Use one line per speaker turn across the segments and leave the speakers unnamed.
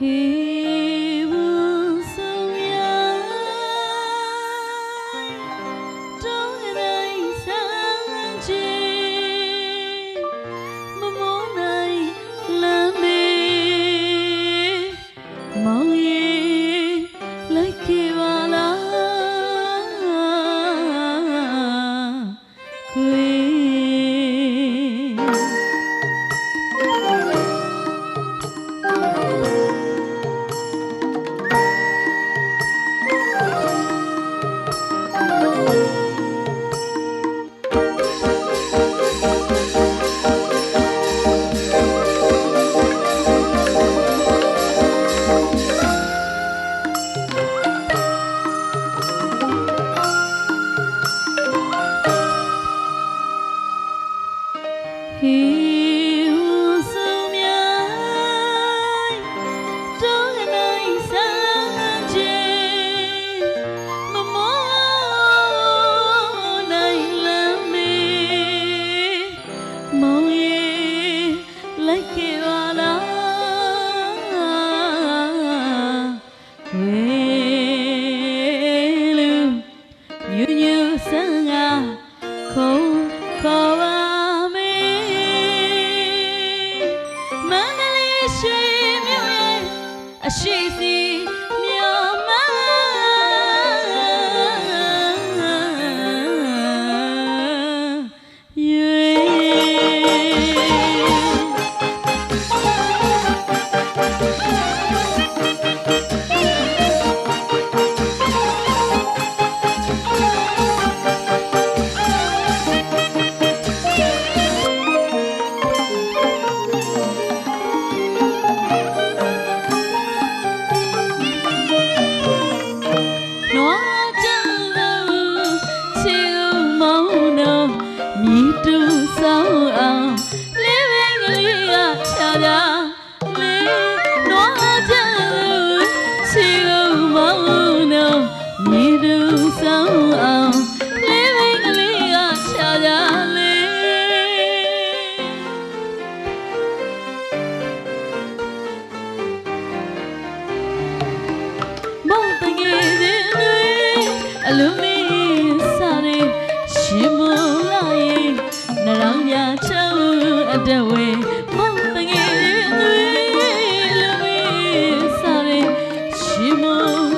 一。 လိုက်ခဲ့ပါလားဝေလူညူညူစံငါခုံခေါ်ပါမေမန္တလေးရှိမြို့ရဲ့အရှိစီ ပြချောင်းအတဝဲမောင်တငယ်သွေးလူမီစားရဲရှိမ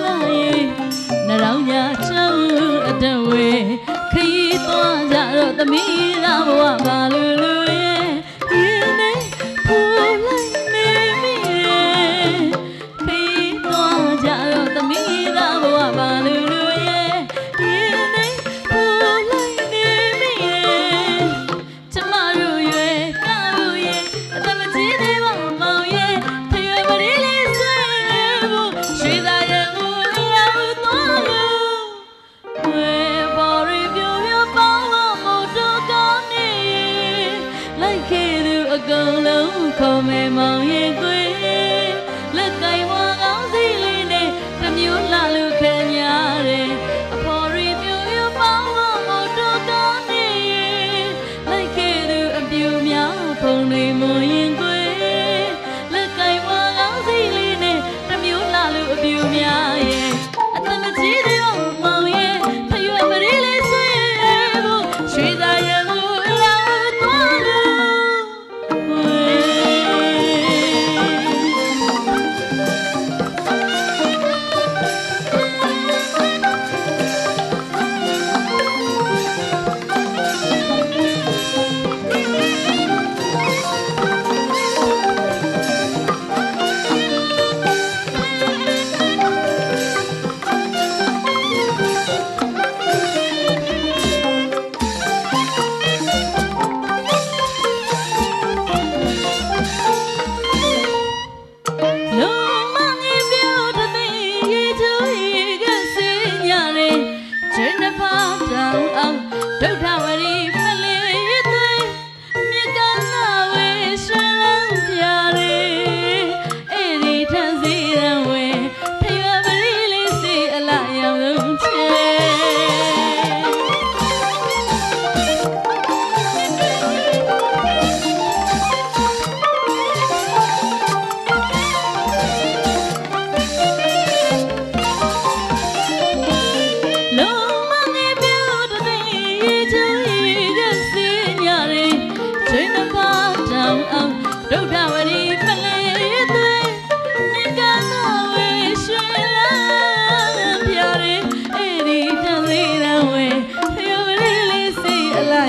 လာရဲ့နရောင်ရချောင်းအတဝဲခရီးသွားကြတော့သမီး ကုန်လုံးခေါ်မယ်မောင်ရဲ့ ရှင်တစ်ပါးတောင်းအောင်ဒုက္ခဝ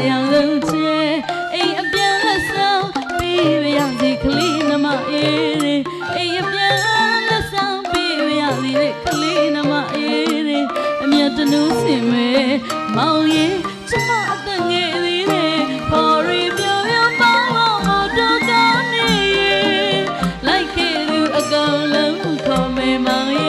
ရန်လုံချေအိမ်အပြန်လက်ဆောင်ပြီးရန်ဒီကလေးနမအေးရေအိမ်အပြန်လက်ဆောင်ပြီးရန်ဒီကလေးနမအေးရေအမြတ်တနူးစင်မဲမောင်ရဲ့ချမအသက်ငယ်သေးတယ်ခေါ်ရီပြောရပေါင်းမော်တော်ကောင်းနေလိုက်ခဲ့သူအကောင်လုံးခေါ်မေမောင်